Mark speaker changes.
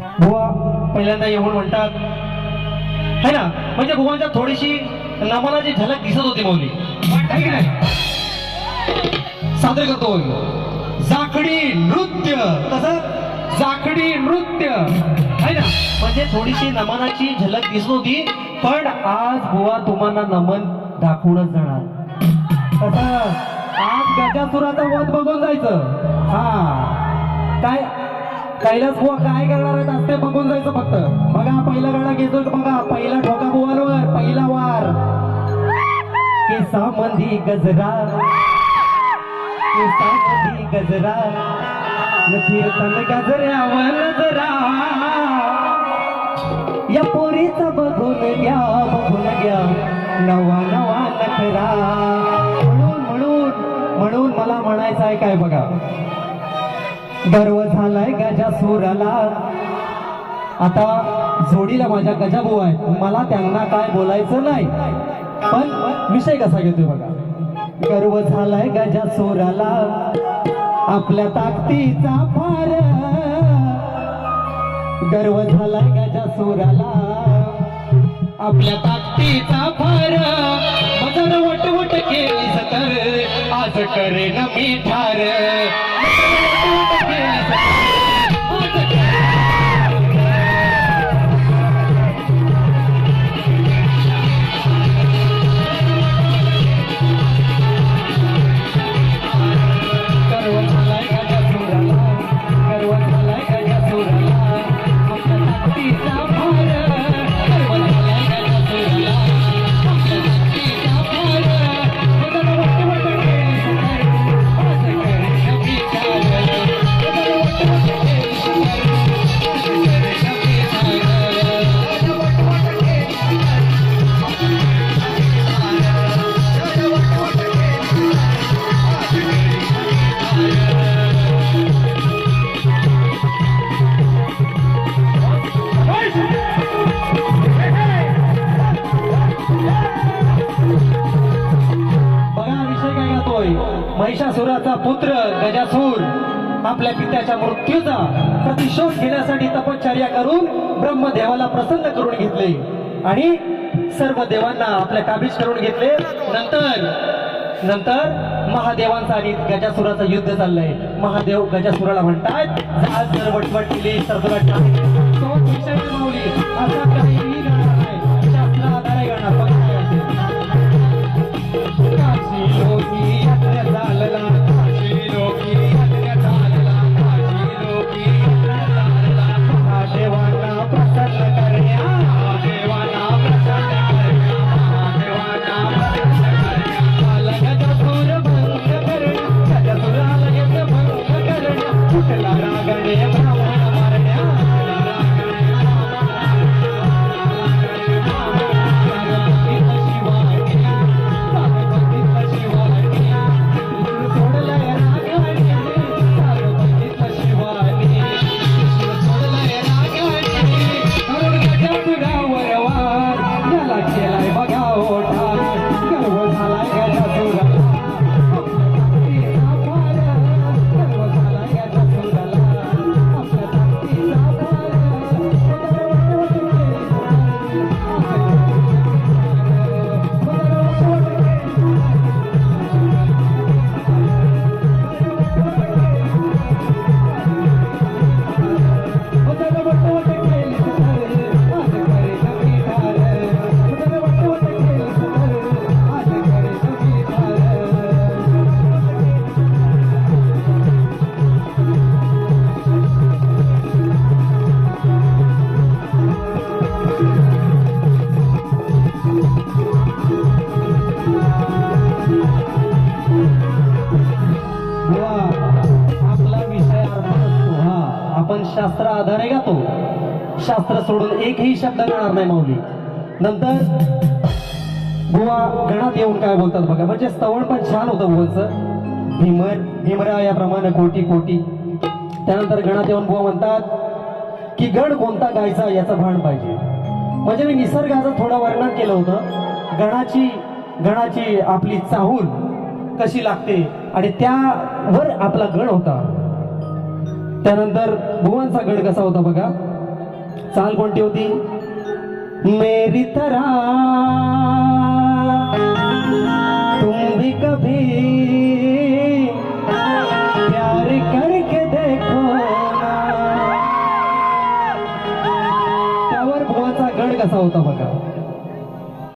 Speaker 1: बुवा पहिल्यांदा येऊन म्हणतात. है ना? म्हणजे भुवांच्या थोडीशी नमनाची झलक दिसत होती मौली की नाही? सादर करतो जाकडी नृत्य. कसं? जाकडी नृत्य. है ना? म्हणजे थोडीशी नमनाची झलक दिसत होती पण आज बुवा तुम्हाला नमन दाखवूनच जाणार. कसं? आज गजासुराचा वध बघून जायचं. हा. काय? कैलास बुवा काय करणार आहेत? असते बघून जायचं फक्त. बघा पहिला गाणं घेतो बघा पहिला ठोका बुवांवर पहिला वार. केसामंदी गजरा. केसामंदी गजरा. कीर्तन गजऱ्यावर नजरा या पोरीचा बघून घ्या बघून घ्या. नवा नवा नखरा. म्हणून म्हणून म्हणून मला म्हणायचं आहे काय बघा. गर्व झालाय गजा सुराला. आता जोडीला माझ्या गजाबू आहेत. मला त्यांना काय बोलायचं नाही. पण विषय कसा घेतोय बघा. गर्व झालाय गजा सोराला. आपल्या ताकदीचा फार गर्व झालाय गजा सोराला. आपल्या ताकदीचा फार मजर वटवट केली तर आज करेन मी ठार. महिषासुराचा पुत्र गजासूर आपल्या पित्याच्या मृत्यूचा प्रतिशोध घेण्यासाठी तपश्चर्या करून ब्रह्मदेवाला प्रसन्न करून घेतले. आणि सर्व देवांना आपल्या काबीज करून घेतले. नंतर नंतर महादेवांचा आणि गजासुराचं युद्ध चाललंय. महादेव गजासुराला म्हणतात जहाज शास्त्र आधारे गातो. शास्त्र सोडून एकही शब्द येणार नाही माऊली. नंतर बुवा गणात येऊन काय बोलतात बघा. म्हणजे स्तवण पण छान होतं बुवांचं भीमर भीमरा याप्रमाणे कोटी कोटी. त्यानंतर गणात येऊन बुवा म्हणतात की गण कोणता गायचा याचं भान पाहिजे. म्हणजे मी निसर्गाचं थोडं वर्णन केलं होतं. गणाची गणाची आपली चाहूल कशी लागते आणि त्यावर आपला गण होता. त्यानंतर भुवनचा गण कसा होता बघा? चाल कोणती होती? मेरी तरा तुम भी कभी प्यार करके देखो त्यावर भुवाचा गड कसा होता बघा?